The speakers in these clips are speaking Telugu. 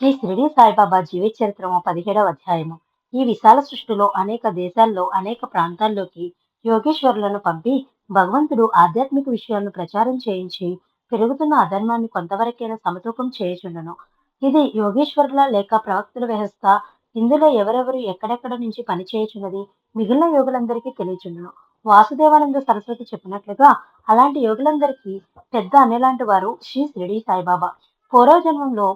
శ్రీ షిరిడి సాయిబాబా జీవిత చరిత్రము పదిహేడవ అధ్యాయము. ఈ విశాల సృష్టిలో అనేక దేశాల్లో అనేక ప్రాంతాల్లోకి యోగేశ్వరులను పంపి భగవంతుడు ఆధ్యాత్మిక విషయాలను ప్రచారం చేయించి పెరుగుతున్న అధర్మాన్ని కొంతవరకైనా సమతూకం చేయుచుండను. ఇది యోగేశ్వరుల లేక ప్రవక్తుల వ్యవస్థ ఇందులో ఎవరెవరు ఎక్కడెక్కడ నుంచి పనిచేయుచున్నది మిగిలిన యోగులందరికీ తెలియచుండను. వాసుదేవానంద సరస్వతి చెప్పినట్లుగా అలాంటి యోగులందరికీ పెద్ద అనేలాంటి వారు శ్రీ షిరిడి సాయిబాబా. పూర్వజన్మంలో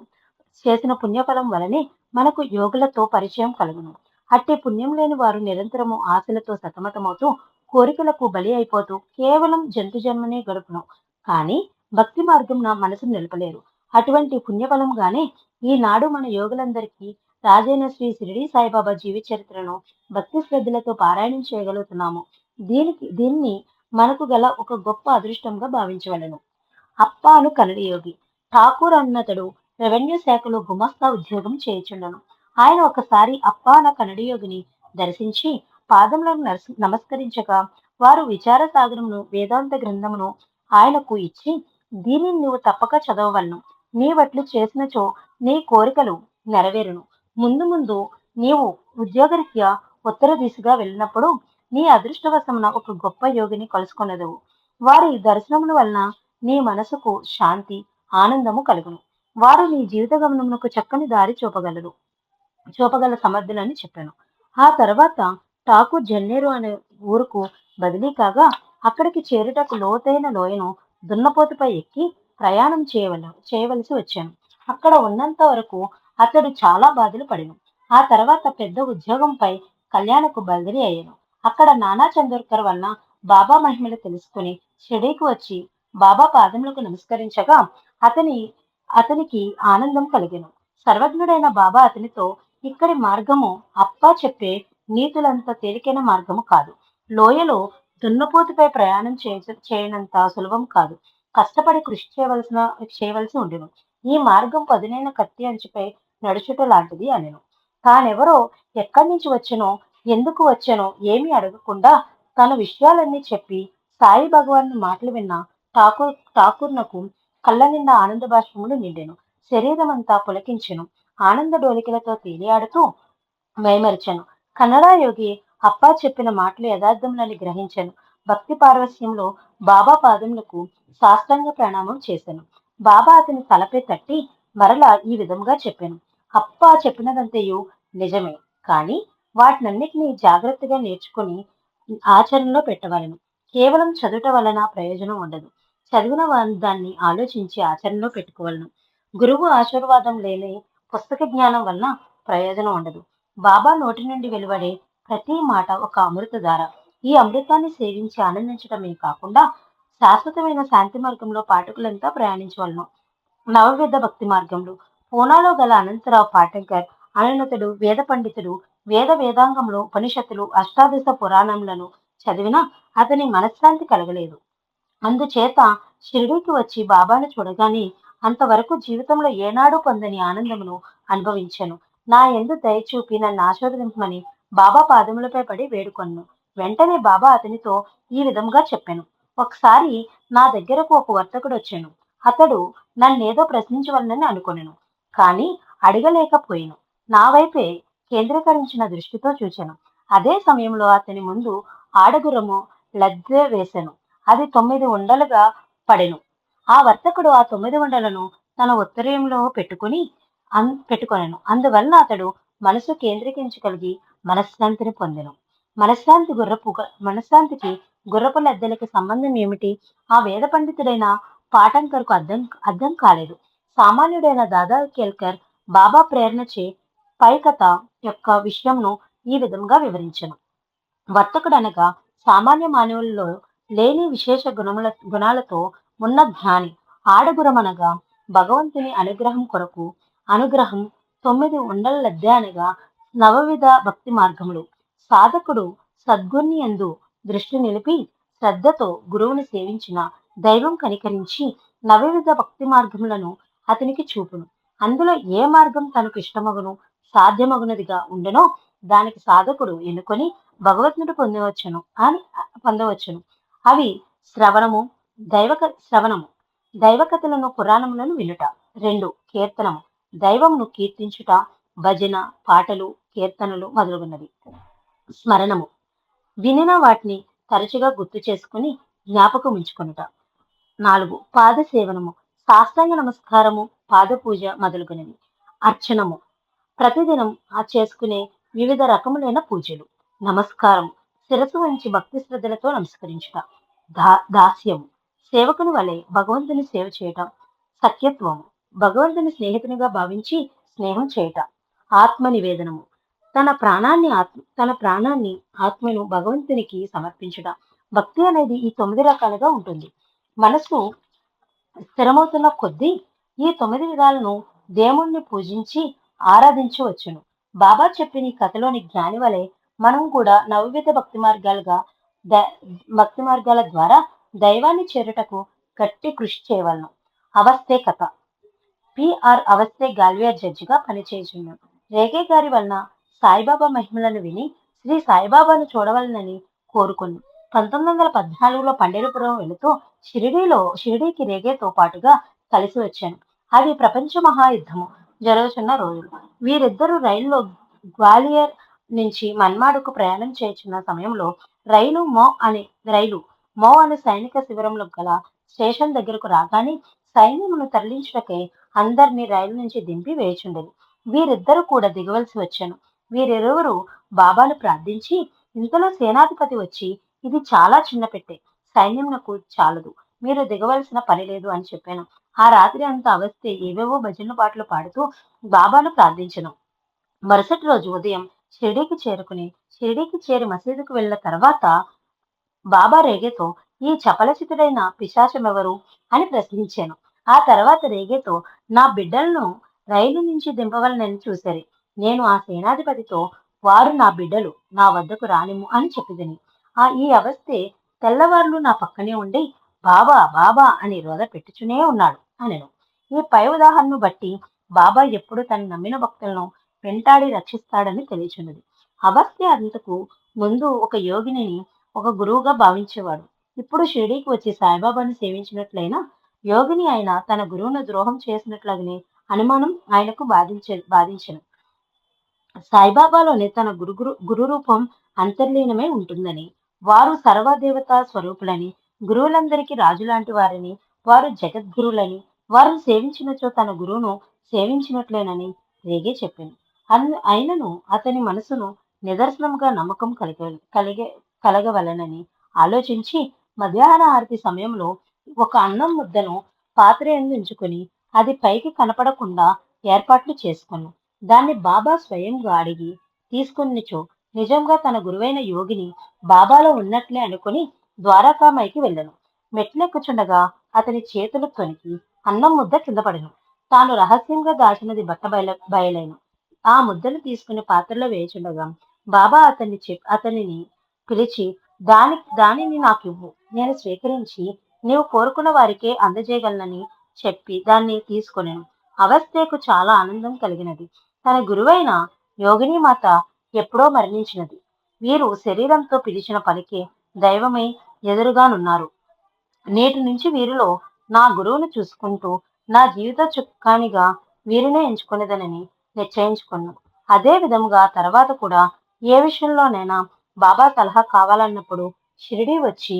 చేసిన పుణ్యఫలం వలనే మనకు యోగులతో పరిచయం కలుగును. అట్టి పుణ్యం లేని వారు నిరంతరము ఆశలతో సతమతమవుతూ కోరికలకు బలి అయిపోతూ కేవలం జంతు జన్మనే గడుపును. కానీ భక్తి మార్గంన మనసును నిలపలేరు. అటువంటి పుణ్యఫలంగానే ఈనాడు మన యోగులందరికీ రాజైన శ్రీ షిరిడి సాయిబాబా జీవిత చరిత్రను భక్తి శ్రద్ధలతో పారాయణం చేయగలుగుతున్నాము. దీనికి దీన్ని మనకు గల ఒక గొప్ప అదృష్టంగా భావించవలను. అప్పాను కన్నడ యోగి ఠాకూర్ అన్నతడు రెవెన్యూ శాఖలో గుమస్తా ఉద్యోగం చేయుచుండను. ఆయన ఒకసారి అప్పాన కనడియోగిని దర్శించి పాదములను నమస్కరించగా వారు విచార సాగరమును వేదాంత గ్రంథమును ఆయనకు ఇచ్చి దీనిని నువ్వు తప్పక చదవవలను. నీవట్లు చేసినచో నీ కోరికలు నెరవేరును. ముందు ముందు నీవు ఉద్యోగరీత్యా ఉత్తర దిశగా వెళ్ళినప్పుడు నీ అదృష్టవశమున ఒక గొప్ప యోగిని కలుసుకొనదవు. వారి దర్శనముల వలన నీ మనసుకు శాంతి ఆనందము కలుగును. వారు నీ జీవిత గమనమునకు చక్కని దారి చూపగలరు. చూపగల సమర్థులని చెప్పాను. ఆ తర్వాత టాకు జన్నేరు అనే ఊరుకు బదిలీ కాగా అక్కడికి చేరుటకు లోతైన లోయను దున్నపోతుపై ఎక్కి ప్రయాణం చేయవల చేయవలసి వచ్చాను. అక్కడ ఉన్నంత వరకు అతడు చాలా బాధలు పడిను. ఆ తర్వాత పెద్ద ఉద్యోగంపై కళ్యాణకు బదిలీ అయ్యాను. అక్కడ నానా చందోర్కర్ వలన బాబా మహిమలు తెలుసుకుని షిరిడీకి వచ్చి బాబా పాదములకు నమస్కరించగా అతని అతనికి ఆనందం కలిగెను. సర్వజ్ఞుడైన బాబా అతనితో ఇక్కడి మార్గము అప్పా చెప్పే నీతులంత తేలికైన మార్గము కాదు. లోయలో దున్నపోతుపై ప్రయాణం చేయ చేయనంత సులభం కాదు. కష్టపడి కృషి చేయవలసిన చేయవలసి ఉండెను. ఈ మార్గం పదునైన కత్తి అంచుపై నడుచుట లాంటిది అనెను. తానెవరో ఎక్కడి నుంచి వచ్చెనో ఎందుకు వచ్చెనో ఏమీ అడగకుండా తన విషయాలన్నీ చెప్పి సాయి భగవాన్ మాటలు విన్న ఠాకూర్ ఠాకూర్నకు కళ్ళ నిండా ఆనంద బాష్పములు నిండెను. శరీరం అంతా పులకించెను. ఆనంద డోలికలతో తేలియాడుతూ మైమరిచెను. కన్నడ యోగి అప్పా చెప్పిన మాటలు యథార్థములని గ్రహించెను. భక్తి పార్వస్యంలో బాబా పాదములకు శాస్త్రంగ ప్రణామం చేశాను బాబా అతని తలపై తట్టి మరలా ఈ విధంగా చెప్పాను. అప్పా చెప్పినదంతయు నిజమే. కానీ వాటినన్నిటినీ జాగ్రత్తగా నేర్చుకుని ఆచరణలో పెట్టవలను. కేవలం చదువుట వలన ప్రయోజనం ఉండదు. చదివిన వారు దాన్ని ఆలోచించి ఆచరణలో పెట్టుకోవలను. గురువు ఆశీర్వాదం లేని పుస్తక జ్ఞానం వలన ప్రయోజనం ఉండదు. బాబా నోటి నుండి వెలువడే ప్రతి మాట ఒక అమృతధార. ఈ అమృతాన్ని సేవించి ఆనందించడమే కాకుండా శాశ్వతమైన శాంతి మార్గంలో పాఠకులంతా ప్రయాణించవలను. నవవేద భక్తి మార్గంలో పూనాలో గల అనంతరావు పాటంకర్ అనునతుడు వేద పండితుడు వేద వేదాంగంలో ఉపనిషత్తులు అష్టాదశ పురాణములను చదివినా అతని మనశ్శాంతి కలగలేదు. అందుచేత షిరిడీకి వచ్చి బాబాను చూడగానే అంతవరకు జీవితంలో ఏనాడు పొందని ఆనందమును అనుభవించాను. నా ఎందు దయచూపి నన్ను ఆశీర్వదించమని బాబా పాదములపై పడి వేడుకొన్ను. వెంటనే బాబా అతనితో ఈ విధంగా చెప్పాను. ఒకసారి నా దగ్గరకు ఒక వర్తకుడు వచ్చాను. అతడు నన్నేదో ప్రశ్నించవలనని అనుకున్నాను కానీ అడగలేకపోయాను. నా వైపే కేంద్రీకరించిన దృష్టితో చూచాను. అదే సమయంలో అతని ముందు ఆడగురము లద్దె వేశాను అది తొమ్మిది ఉండలుగా పడెను. ఆ వర్తకుడు ఆ తొమ్మిది ఉండలను తన ఉత్తరీయంలో పెట్టుకుని అన్ పెట్టుకొనెను. అందువలన అతడు మనసు కేంద్రీకరించగలిగి మనశ్శాంతిని పొందెను. మనశ్శాంతి గుర్రపు మనశ్శాంతికి గుర్రపు లద్దెలకి సంబంధం ఏమిటి? ఆ వేద పండితుడైన పాటంకర్కు అర్థం అర్థం కాలేదు. సామాన్యుడైన దాదా కేల్కర్ బాబా ప్రేరణచే పైకథ యొక్క విషయంను ఈ విధంగా వివరించను. వర్తకుడు అనగా సామాన్య మానవులలో లేని విశేష గుణముల గుణాలతో ఉన్న జ్ఞాని ఆడగురమనగా భగవంతుని అనుగ్రహం కొరకు అనుగ్రహం తొమ్మిది ఉండల లద్దె అనగా నవవిధ భక్తి మార్గములు. సాధకుడు సద్గుణ్ణి ఎందు దృష్టి నిలిపి శ్రద్ధతో గురువుని సేవించిన దైవం కనికరించి నవవిధ భక్తి మార్గములను అతనికి చూపును. అందులో ఏ మార్గం తనకు ఇష్టమగును సాధ్యమగునదిగా ఉండనో దానికి సాధకుడు ఎన్నుకొని భగవత్నుడు పొందవచ్చును అని పొందవచ్చును. అవి శ్రవణము దైవక శ్రవణము దైవకథలను పురాణములను వినుట. రెండు కీర్తనము. దైవమును కీర్తించుట భజన పాటలు కీర్తనలు మొదలుగున్నవి. స్మరణము. వినిన వాటిని తరచుగా గుర్తు చేసుకుని జ్ఞాపకం ఉంచుకొనుట. నాలుగు పాద సేవనము. సాష్టాంగ నమస్కారము పాద పూజ మొదలుగునవి. అర్చనము. ప్రతిదినం ఆ చేసుకునే వివిధ రకములైన పూజలు. నమస్కారం శిరసు వంచి భక్తి శ్రద్ధలతో నమస్కరించుట. దా దాస్యము. సేవకుని వలె భగవంతుని సేవ చేయటం. సఖ్యత్వము. భగవంతుని స్నేహితునిగా భావించి స్నేహం చేయట. ఆత్మ నివేదనము. తన ప్రాణాన్ని ఆత్మ తన ప్రాణాన్ని ఆత్మను భగవంతునికి సమర్పించుట. భక్తి అనేది ఈ తొమ్మిది రకాలుగా ఉంటుంది. మనసు స్థిరమవుతున్న కొద్దీ ఈ తొమ్మిది విధాలను దేవుణ్ణి పూజించి ఆరాధించవచ్చును. బాబా చెప్పిన ఈ కథలోని జ్ఞాని వలె మనం కూడా నవవిధ భక్తి మార్గాలుగా ద- భక్తి మార్గాల ద్వారా దైవాన్ని చేరుటకు గట్టి కృషి చేయవలను. అవస్థే కథ. పిఆర్ అవస్థే గాల్వియర్ జడ్జిగా పనిచేయుచున్నాడు రేగే గారి వలన సాయిబాబా మహిమలను విని శ్రీ సాయిబాబాను చూడవలనని కోరుకుంది పంతొమ్మిది వందల పద్నాలుగులో పండేరుపురం వెళుతూ షిరిడీలో షిరిడీకి రేగేతో పాటుగా కలిసి వచ్చాను. అది ప్రపంచ మహాయుద్ధము జరుగుతున్న రోజులు వీరిద్దరూ రైల్లో గ్వాలియర్ నుంచి మన్మాడుకు ప్రయాణం చేస్తున్న సమయంలో రైలు మో అనే రైలు మో అనే సైనిక శిబిరంలో గల స్టేషన్ దగ్గరకు రాగానే సైన్యమును తరలించటకే అందరినీ రైలు నుంచి దింపి వేచుండేది వీరిద్దరూ కూడా దిగవలసి వచ్చాను. వీరిరువురు బాబాను ప్రార్థించి ఇంతలో సేనాధిపతి వచ్చి ఇది చాలా చిన్న పెట్టే సైన్యమునకు చాలదు మీరు దిగవలసిన పని లేదు అని చెప్పాను. ఆ రాత్రి అంతా అవస్థే ఏవేవో భజన పాటలు పాడుతూ బాబాను ప్రార్థించను. మరుసటి రోజు ఉదయం షిరిడీకి చేరుకుని షిరిడీకి చేరి మసీదుకు వెళ్ళిన తర్వాత బాబా రేగేతో ఈ చపలచితుడైన పిశాచమెవరు? అని ప్రశ్నించాను. ఆ తర్వాత రేగేతో నా బిడ్డలను రైలు నుంచి దింపవలనని చూశారు నేను ఆ సేనాధిపతితో వారు నా బిడ్డలు నా వద్దకు రానిము అని చెప్పిదని. ఆ ఈ అవస్థే తెల్లవారులు నా పక్కనే ఉండి బాబా బాబా అని రోద పెట్టుచునే ఉన్నాడు అనను. ఈ పై ఉదాహరణను బట్టి బాబా ఎప్పుడు తను నమ్మిన భక్తులను వెంటాడి రక్షిస్తాడని తెలియచున్నది. అవస్థే అంతకు ముందు ఒక యోగిని ఒక గురువుగా భావించేవాడు. ఇప్పుడు షిరిడీకి వచ్చి సాయిబాబాను సేవించినట్లయినా యోగిని ఆయన తన గురువును ద్రోహం చేసినట్లగనే అనుమానం ఆయనకు బాధించే బాధించను. సాయిబాబాలోనే తన గురు గురు గురు రూపం అంతర్లీనమై ఉంటుందని వారు సర్వదేవతా స్వరూపులని గురువులందరికీ రాజు లాంటి వారు జగద్గురులని వారిని సేవించినచో తన గురువును సేవించినట్లేనని రేగే చెప్పాను. అన్- అయినను అతని మనసును నిదర్శనంగా నమ్మకం కలిగ కలిగే కలగవలనని ఆలోచించి మధ్యాహ్న ఆరతి సమయంలో ఒక అన్నం ముద్దను పాత్ర ఎందు అది పైకి కనపడకుండా ఏర్పాట్లు చేసుకున్నాను దాన్ని బాబా స్వయంగా అడిగి తీసుకునిచో నిజంగా తన గురువైన యోగిని బాబాలో ఉన్నట్లే అనుకుని ద్వారకామాయికి వెళ్ళను. మెట్లెక్కుచుండగా అతని చేతులు తొనికి అన్నం ముద్ద కింద పడను. తాను రహస్యంగా దాచినది బట్ట బయల బయలైను. ఆ ముద్దను తీసుకుని పాత్రలో వేయుచుండగా బాబా అతన్ని చెప్ అతనిని పిలిచి దాని దానిని నాకు ఇవ్వు నేను స్వీకరించి నీవు కోరుకున్న వారికే అందజేయగలనని చెప్పి దాన్ని తీసుకొనెను. అవస్థకు చాలా ఆనందం కలిగినది. తన గురువైన యోగిని మాత ఎప్పుడో మరణించినది. వీరు శరీరంతో పిలిచిన పలికే దైవమై ఎదురుగానున్నారు. నేటి నుంచి వీరిలో నా గురువును చూసుకుంటూ నా జీవిత చుక్కానిగా వీరినే ఎంచుకునేదనని నిశ్చయించుకున్నాను అదే విధముగా తర్వాత కూడా ఏ విషయంలోనైనా బాబా సలహా కావాలన్నప్పుడు షిరిడి వచ్చి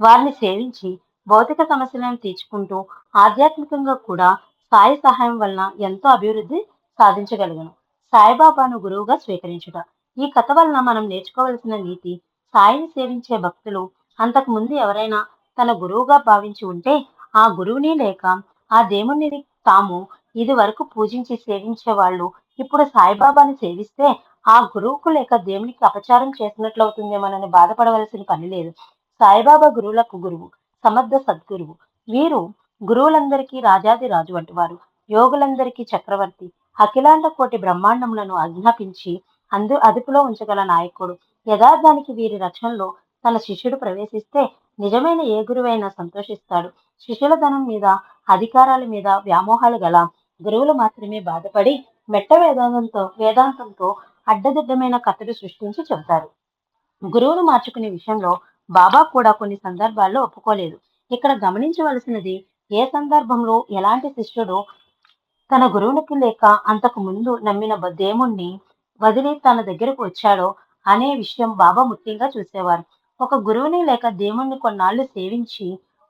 వారిని సేవించి భౌతిక సమస్యలను తీర్చుకుంటూ ఆధ్యాత్మికంగా కూడా సాయి సహాయం వలన ఎంతో అభివృద్ధి సాధించగలిగాను. సాయిబాబాను గురువుగా స్వీకరించుట. ఈ కథ వలన మనం నేర్చుకోవలసిన నీతి సాయిని సేవించే భక్తులు అంతకు ముందు ఎవరైనా తన గురువుగా భావించి ఉంటే ఆ గురువుని లేక ఆ దేవుణ్ణి తాము ఇది వరకు పూజించి సేవించే వాళ్ళు ఇప్పుడు సాయిబాబాని సేవిస్తే ఆ గురువుకు లేక దేవునికి అపచారం చేసినట్లు అవుతుందేమోనని బాధపడవలసిన పని లేదు. సాయిబాబా గురువులకు గురువు సమర్థ సద్గురువు. వీరు గురువులందరికీ రాజాది రాజు వంటి వారు. యోగులందరికీ చక్రవర్తి. అఖిలాండ కోటి బ్రహ్మాండములను ఆజ్ఞాపించి అందు అదుపులో ఉంచగల నాయకుడు. యథార్థానికి వీరి రచనలో తన శిష్యుడు ప్రవేశిస్తే నిజమైన ఏ గురువైనా సంతోషిస్తాడు. శిష్యుల ధనం మీద అధికారాల మీద వ్యామోహాలు గల గురువులు మాత్రమే బాధపడి మెట్ట వేదాంతంతో వేదాంతంతో అడ్డదిడ్డమైన కథలు సృష్టించి చెబుతారు. గురువును మార్చుకునే విషయంలో బాబా కూడా కొన్ని సందర్భాల్లో ఒప్పుకోలేదు. ఇక్కడ గమనించవలసినది ఏ సందర్భంలో ఎలాంటి శిష్యుడు తన గురువునికి లేక అంతకు ముందు నమ్మిన దేవుణ్ణి వదిలి తన దగ్గరకు వచ్చాడో అనే విషయం బాబా ముఖ్యంగా చూసేవారు. ఒక గురువుని లేక దేవుణ్ణి కొన్నాళ్ళు సేవించి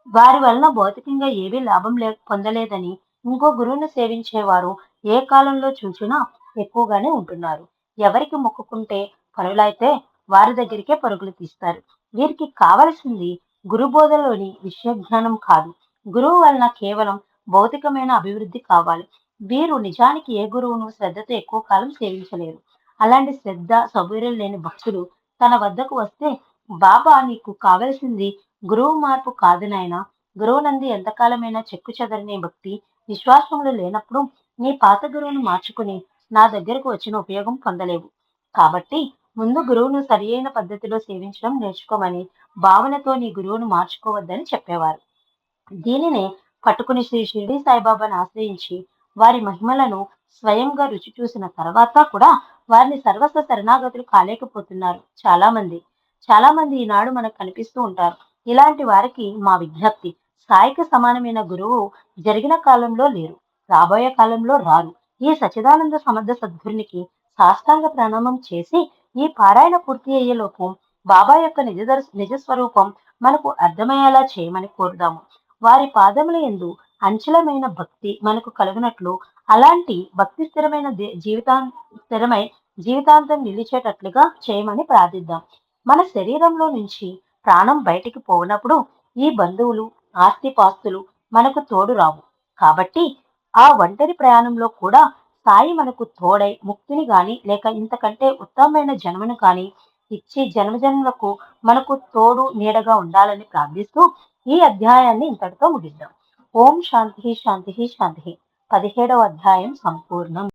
వారి వలన భౌతికంగా ఏమీ లాభం లే పొందలేదని ఇంకో గురువుని సేవించేవారు ఏ కాలంలో చూసినా ఎక్కువగానే ఉంటున్నారు. ఎవరికి మొక్కుకుంటే పనులైతే వారి దగ్గరికే పరుగులు తీస్తారు. వీరికి కావలసింది గురు బోధలోని విషయ జ్ఞానం కాదు. గురువు వలన కేవలం భౌతికమైన అభివృద్ధి కావాలి. వీరు నిజానికి ఏ గురువును శ్రద్ధతో ఎక్కువ కాలం సేవించలేరు. అలాంటి శ్రద్ధ సౌకర్యం లేని భక్తులు తన వద్దకు వస్తే బాబా నీకు కావలసింది గురువు మార్పు కాదు నాయన. గురువు నంది ఎంతకాలమైనా చెక్కు చెదరని భక్తి విశ్వాసములు లేనప్పుడు నీ పాత గురువును మార్చుకుని నా దగ్గరకు వచ్చిన ఉపయోగం పొందలేవు. కాబట్టి ముందు గురువును సరియైన పద్ధతిలో సేవించడం నేర్చుకోమని భావనతో నీ గురువును మార్చుకోవద్దని చెప్పేవారు. దీనినే పట్టుకుని శ్రీ షిరిడి సాయిబాబాను ఆశ్రయించి వారి మహిమలను స్వయంగా రుచి చూసిన తర్వాత కూడా వారిని సర్వస్వ శరణాగతులు కాలేకపోతున్నారు చాలా మంది చాలా మంది ఈనాడు మనకు కనిపిస్తూ ఉంటారు. ఇలాంటి వారికి మా విజ్ఞప్తి. సాయికి సమానమైన గురువు జరిగిన కాలంలో లేరు రాబోయే కాలంలో రారు ఈ సచిదానంద సమర్థ సద్గురునికి సాష్టాంగ ప్రణామం చేసి ఈ పారాయణ పూర్తి అయ్యేలోపు బాబా యొక్క నిజ నిజస్వరూపం నిజ స్వరూపం మనకు అర్థమయ్యేలా చేయమని కోరుదాము. వారి పాదముల ఎందు అంచలమైన భక్తి మనకు కలుగునట్లు అలాంటి భక్తి స్థిరమైన జీవితా స్థిరమై జీవితాంతం నిలిచేటట్లుగా చేయమని ప్రార్థిద్దాం. మన శరీరంలో నుంచి ప్రాణం బయటికి పోనప్పుడు ఈ బంధువులు ఆస్తిపాస్తులు మనకు తోడు రావు. కాబట్టి ఆ ఒంటరి ప్రయాణంలో కూడా సాయి మనకు తోడై ముక్తిని గాని లేక ఇంతకంటే ఉత్తమమైన జన్మను కానీ ఇచ్చి జన్మజన్మలకు మనకు తోడు నీడగా ఉండాలని ప్రార్థిస్తూ ఈ అధ్యాయాన్ని ఇంతటితో ముగిద్దాం. ఓం శాంతి శాంతి శాంతి. పదిహేడవ అధ్యాయం సంపూర్ణం.